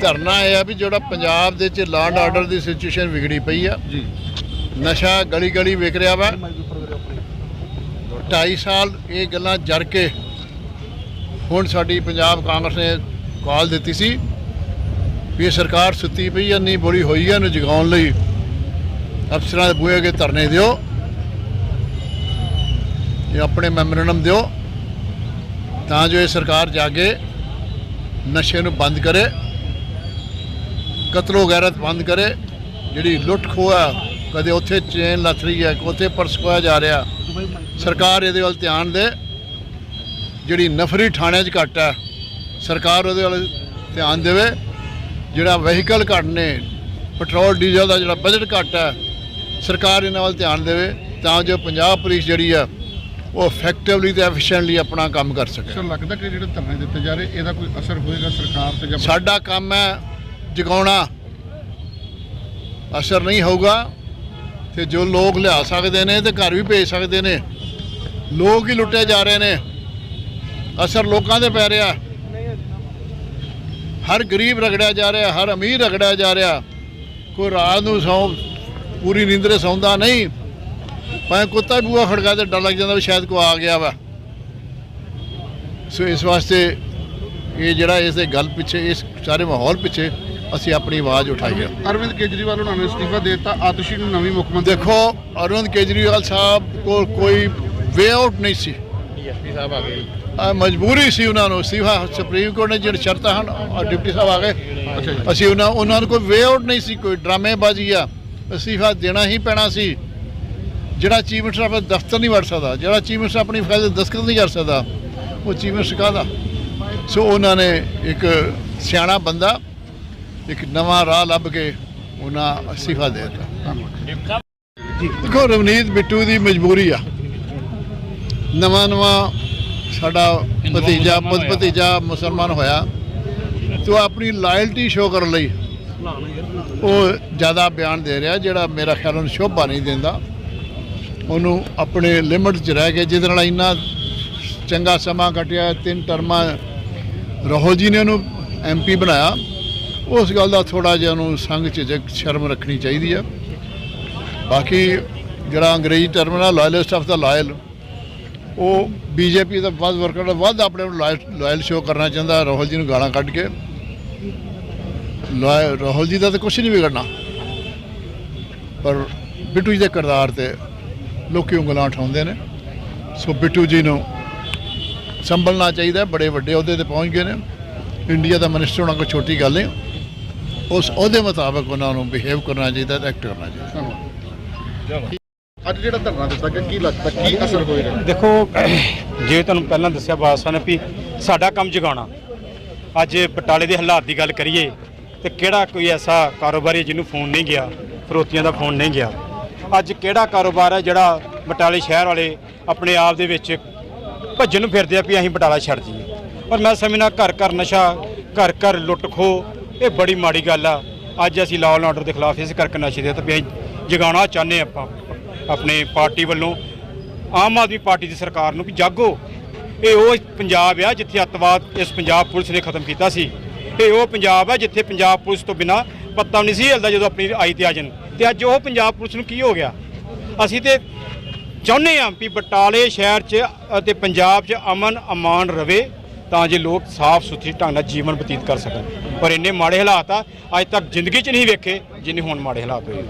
ਧਰਨਾ ਇਹ ਆ ਵੀ ਜਿਹੜਾ ਪੰਜਾਬ ਦੇ ਚ ਲਾਂਡ ਆਰਡਰ ਦੀ ਸਿਚੁਏਸ਼ਨ ਵਿਗੜੀ ਪਈ ਆ। ਜੀ। ਨਸ਼ਾ ਗਲੀ ਗਲੀ ਵਿਕ ਰਿਹਾ ਵਾ। 2.5 ਸਾਲ ਇਹ ਗੱਲਾਂ ਜਰ ਕੇ ਹੁਣ ਸਾਡੀ ਪੰਜਾਬ ਕਾਂਗਰਸ ਨੇ ਕਾਲ ਦਿੱਤੀ ਸੀ ਵੀ ਇਹ ਸਰਕਾਰ ਸੁੱਤੀ ਪਈ ਆ ਨਹੀਂ ਬੋਲੀ ਹੋਈ ਆ ਇਹਨੂੰ ਜਗਾਉਣ ਲਈ ਅਫਸਰਾਂ ਦੇ ਬੂਹੇ ਅੱਗੇ ਧਰਨੇ ਦਿਓ ਇਹ ਆਪਣੇ ਮੈਮੋਰੰਡਮ ਦਿਓ ਤਾਂ ਜੋ ਇਹ ਸਰਕਾਰ ਜਾਗੇ। ਨਸ਼ੇ ਨੂੰ ਬੰਦ ਕਰੇ, ਕਤਲੋ ਗੈਰਤ ਬੰਦ ਕਰੇ, ਜਿਹੜੀ ਲੁੱਟ ਖੋਹ ਆ, ਕਦੇ ਉੱਥੇ ਚੇਨ ਲੱਥ ਰਹੀ ਹੈ, ਉੱਥੇ ਪਰਸ ਖੋਇਆ ਜਾ ਰਿਹਾ, ਸਰਕਾਰ ਇਹਦੇ ਵੱਲ ਧਿਆਨ ਦੇ, ਜਿਹੜੀ ਨਫਰੀ ਥਾਣਿਆਂ 'ਚ ਘੱਟ ਹੈ, ਸਰਕਾਰ ਉਹਦੇ ਵੱਲ ਧਿਆਨ ਦੇਵੇ, ਜਿਹੜਾ ਵਹੀਕਲ ਘੱਟ ਨੇ, ਪੈਟਰੋਲ, ਡੀਜ਼ਲ ਦਾ ਜਿਹੜਾ ਬਜਟ ਘੱਟ ਹੈ, ਸਰਕਾਰ ਇਹਨਾਂ ਵੱਲ ਧਿਆਨ ਦੇਵੇ, ਤਾਂ ਜੋ ਪੰਜਾਬ ਪੁਲਿਸ ਜਿਹੜੀ ਆ ਉਹ ਇਫੈਕਟਿਵਲੀ ਤੇ ਐਫੀਸ਼ੀਐਂਟਲੀ ਆਪਣਾ ਕੰਮ ਕਰ ਸਕੇ। ਸਰ ਲੱਗਦਾ ਕਿ ਜਿਹੜੇ ਧਰਨੇ ਦਿੱਤੇ ਜਾ ਰਹੇ ਇਹਦਾ ਕੋਈ ਅਸਰ ਹੋਏਗਾ ਸਰਕਾਰ ਤੇ ਜਾਂ ਸਾਡਾ ਕੰਮ ਹੈ ਜਗਾਉਣਾ। ਅਸਰ ਨਹੀਂ ਹੋਊਗਾ ਤੇ ਜੋ ਲੋਕ ਲਿਆ ਸਕਦੇ ਨੇ ਤੇ ਘਰ ਵੀ ਭੇਜ ਸਕਦੇ ਨੇ। ਲੋਕ ਹੀ ਲੁੱਟੇ ਜਾ ਰਹੇ ਨੇ। ਅਸਰ ਲੋਕਾਂ ਦੇ ਪੈ ਰਿਹਾ। ਹਰ ਗਰੀਬ ਰਗੜਿਆ ਜਾ ਰਿਹਾ ਹਰ ਅਮੀਰ ਰਗੜਿਆ ਜਾ ਰਿਹਾ। ਕੋਈ ਰਾਤ ਨੂੰ ਸੌਂ ਪੂਰੀ ਨੀਂਦਰੇ ਸੌਂਦਾ ਨਹੀਂ। ਭਾਵੇਂ ਕੁੱਤਾ ਵੀ ਬੂਹਾ ਖੜਕਾ ਤੇ ਡਰ ਲੱਗ ਜਾਂਦਾ ਵੀ ਸ਼ਾਇਦ ਕੋਈ ਆ ਗਿਆ ਵਾ। ਸੋ ਇਸ ਵਾਸਤੇ ਇਹ ਜਿਹੜਾ ਇਸ ਦੇ ਗੱਲ ਪਿੱਛੇ ਇਸ ਸਾਰੇ ਮਾਹੌਲ ਪਿੱਛੇ ਅਸੀਂ ਆਪਣੀ ਆਵਾਜ਼ ਉਠਾਈ ਹੈ ਅਰਵਿੰਦ ਕੇਜਰੀਵਾਲ ਉਹਨਾਂ ਨੇ ਅਸਤੀਫਾ ਦੇ ਦਿੱਤਾ ਆਤਸ਼ੀ ਨੂੰ ਨਵੀਂ ਮੁੱਖ ਮੰਤਰੀ ਦੇਖੋ ਅਰਵਿੰਦ ਕੇਜਰੀਵਾਲ ਸਾਹਿਬ ਕੋਲ ਕੋਈ ਵੇ ਆਊਟ ਨਹੀਂ ਸੀ। ਡੀਐਸਪੀ ਸਾਹਿਬ ਆ ਗਏ ਆ ਮਜਬੂਰੀ ਸੀ ਉਹਨਾਂ ਨੂੰ ਸਿਵਾ ਸੁਪਰੀਮ ਕੋਰਟ ਨੇ ਜਿਹੜੀ ਸ਼ਰਤਾਂ ਹਨ ਔਰ ਡਿਪਟੀ ਸਾਹਿਬ ਆ ਗਏ। ਅਸੀਂ ਉਹਨਾਂ ਉਹਨਾਂ ਨੂੰ ਕੋਈ ਵੇ ਆਊਟ ਨਹੀਂ ਸੀ ਕੋਈ ਡਰਾਮੇਬਾਜ਼ੀ ਆ। ਅਸਤੀਫਾ ਦੇਣਾ ਹੀ ਪੈਣਾ ਸੀ। ਜਿਹੜਾ ਚੀਫ ਮਿਨਿਸਟਰ ਆਪਣੇ ਦਫ਼ਤਰ ਨਹੀਂ ਵੜ ਸਕਦਾ ਜਿਹੜਾ ਚੀਫ ਮਿਨਿਸਟਰ ਆਪਣੀ ਫਾਈਲ ਤੇ ਦਸਤਖਤ ਨਹੀਂ ਕਰ ਸਕਦਾ ਉਹ ਚੀਫ ਮਿਨਿਸਟਰ ਕਾਹਦਾ? ਸੋ ਉਹਨਾਂ ਨੇ ਇੱਕ ਸਿਆਣਾ ਬੰਦਾ ਇੱਕ ਨਵਾਂ ਰਾਹ ਲੱਭ ਕੇ ਉਹਨਾਂ ਅਸਤੀਫਾ ਦੇ ਦਿੱਤਾ। ਦੇਖੋ ਰਵਨੀਤ ਬਿੱਟੂ ਦੀ ਮਜਬੂਰੀ ਆ। ਨਵਾਂ ਨਵਾਂ ਸਾਡਾ ਭਤੀਜਾ ਪੁੱਤ ਭਤੀਜਾ ਮੁਸਲਮਾਨ ਹੋਇਆ। ਤੇ ਆਪਣੀ ਲਾਇਲਟੀ ਸ਼ੋਅ ਕਰਨ ਲਈ ਉਹ ਜ਼ਿਆਦਾ ਬਿਆਨ ਦੇ ਰਿਹਾ ਜਿਹੜਾ ਮੇਰਾ ਖਿਆਲ ਉਹਨੂੰ ਸ਼ੋਭਾ ਨਹੀਂ ਦਿੰਦਾ। ਉਹਨੂੰ ਆਪਣੇ ਲਿਮਿਟ 'ਚ ਰਹਿ ਕੇ ਜਿਹਦੇ ਨਾਲ ਇੰਨਾ ਚੰਗਾ ਸਮਾਂ ਕੱਟਿਆ, ਤਿੰਨ ਟਰਮਾਂ ਰਾਹੁਲ ਜੀ ਨੇ ਉਹਨੂੰ ਐਮਪੀ ਬਣਾਇਆ। ਉਸ ਗੱਲ ਦਾ ਥੋੜਾ ਜਿਹਾ ਉਹਨੂੰ ਸੰਗ 'ਚ ਸ਼ਰਮ ਰੱਖਣੀ ਚਾਹੀਦੀ ਆ। ਬਾਕੀ ਜਿਹੜਾ ਅੰਗਰੇਜ਼ੀ ਟਰਮ ਨਾਲ ਲਾਇਲਿਸਟ ਆਫ ਦਾ ਲਾਇਲ ਉਹ ਬੀਜੇਪੀ ਦਾ ਵੱਧ ਵਰਕਰ ਦਾ ਵੱਧ ਆਪਣੇ ਨੂੰ ਲਾਇਲ ਸ਼ੋਅ ਕਰਨਾ ਚਾਹੁੰਦਾ, ਰਾਹੁਲ ਜੀ ਨੂੰ ਗਾਲਾਂ ਕੱਢ ਕੇ। ਲਾਇ- ਰਾਹੁਲ ਜੀ ਦਾ ਤਾਂ ਕੁਝ ਨਹੀਂ ਵਿਗੜਨਾ। ਪਰ ਬਿੱਟੂ ਜੀ ਦੇ ਕਿਰਦਾਰ ਤੇ ਲੋਕੀ ਉਂਗਲਾਂ ਉਠਾਉਂਦੇ ਨੇ। ਸੋ ਬਿੱਟੂ ਜੀ ਨੂੰ ਸੰਭਲਣਾ ਚਾਹੀਦਾ ਬੜੇ ਵੱਡੇ ਅਹੁਦੇ ਤੇ ਪਹੁੰਚ ਗਏ ਨੇ। ਇੰਡੀਆ ਦਾ ਮਿਨਿਸਟਰ ਹੋਣਾ ਕੋਈ ਛੋਟੀ ਗੱਲ ਨਹੀਂ। ਉਸ ਅਹੁਦੇ ਮੁਤਾਬਕ ਉਹਨਾਂ ਨੂੰ ਬਿਹੇਵ ਕਰਨਾ ਚਾਹੀਦਾ ਤੇ ਐਕਟ ਕਰਨਾ ਚਾਹੀਦਾ। ਅੱਜ ਜਿਹੜਾ ਧਰਨਾ ਦਿੱਤਾ ਗਿਆ, ਕੀ ਲੱਗਦਾ, ਕੀ ਅਸਰ ਹੋਏਗਾ ਦੇਖੋ, ਜੇ ਤੁਹਾਨੂੰ ਪਹਿਲਾਂ ਦੱਸਿਆ ਬਾਦਸ਼ਾਹ ਨੇ ਵੀ ਸਾਡਾ ਕੰਮ ਜਗਾਉਣਾ। ਅੱਜ ਬਟਾਲੇ ਦੇ ਹਾਲਾਤ ਦੀ ਗੱਲ ਕਰੀਏ, ਤੇ ਕਿਹੜਾ ਕੋਈ ਐਸਾ ਕਾਰੋਬਾਰੀ ਜਿਹਨੂੰ ਫੋਨ ਨਹੀਂ ਗਿਆ, ਫਰੋਤੀਆਂ ਦਾ ਫੋਨ ਨਹੀਂ ਗਿਆ। ਅੱਜ ਕਿਹੜਾ ਕਾਰੋਬਾਰ ਹੈ ਜਿਹੜਾ ਬਟਾਲੇ ਸ਼ਹਿਰ ਵਾਲੇ ਆਪਣੇ ਆਪ ਦੇ ਵਿੱਚ ਭੱਜਣ ਨੂੰ ਫਿਰਦੇ ਆ ਵੀ ਅਸੀਂ ਬਟਾਲਾ ਛੱਡ ਜੀਏ ਪਰ ਮੈਂ ਸਮਝਣਾ ਘਰ ਘਰ ਨਸ਼ਾ, ਘਰ ਘਰ ਲੁੱਟ ਖੋ ਇਹ ਬੜੀ ਮਾੜੀ ਗੱਲ ਆ। ਅੱਜ ਅਸੀਂ ਲਾਅ ਐਂਡ ਆਰਡਰ ਦੇ ਖਿਲਾਫ ਇਸ ਕਰਕੇ ਨਸ਼ੇ ਦੇ ਤਾਂ ਵੀ ਅਸੀਂ ਜਗਾਉਣਾ ਚਾਹੁੰਦੇ ਹਾਂ ਆਪਾਂ, ਆਪਣੇ ਪਾਰਟੀ ਵੱਲੋਂ। ਆਮ ਆਦਮੀ ਪਾਰਟੀ ਦੀ ਸਰਕਾਰ ਨੂੰ ਵੀ ਜਾਗੋ। ਇਹ ਉਹ ਪੰਜਾਬ ਆ ਜਿੱਥੇ ਅੱਤਵਾਦ ਇਸ ਪੰਜਾਬ ਪੁਲਿਸ ਨੇ ਖਤਮ ਕੀਤਾ ਸੀ। ਇਹ ਉਹ ਪੰਜਾਬ ਆ ਜਿੱਥੇ ਪੰਜਾਬ ਪੁਲਿਸ ਤੋਂ ਬਿਨਾ ਪੱਤਾ ਵੀ ਨਹੀਂ ਸੀ ਹਿਲਦਾ ਜਦੋਂ ਆਪਣੀ ਆਈ ਤੇ ਆ ਜਾਣ। ਤੇ ਅੱਜ ਉਹ ਪੰਜਾਬ ਪੁਲਿਸ ਨੂੰ ਕੀ ਹੋ ਗਿਆ? ਅਸੀਂ ਤੇ ਚਾਹੁੰਦੇ ਹਾਂ ਵੀ ਬਟਾਲੇ ਸ਼ਹਿਰ 'ਚ ਅਤੇ ਪੰਜਾਬ 'ਚ ਅਮਨ ਅਮਾਨ ਰਵੇ ਤਾਂ ਜੇ ਲੋਕ ਸਾਫ਼ ਸੁਥਰੀ ਢੰਗ ਨਾਲ ਜੀਵਨ ਬਤੀਤ ਕਰ ਸਕਣ। ਪਰ ਇੰਨੇ ਮਾੜੇ ਹਾਲਾਤ ਆ, ਅੱਜ ਤੱਕ ਜ਼ਿੰਦਗੀ 'ਚ ਨਹੀਂ ਵੇਖੇ ਜਿੰਨੇ ਹੁਣ ਮਾੜੇ ਹਾਲਾਤ ਹੋਏ।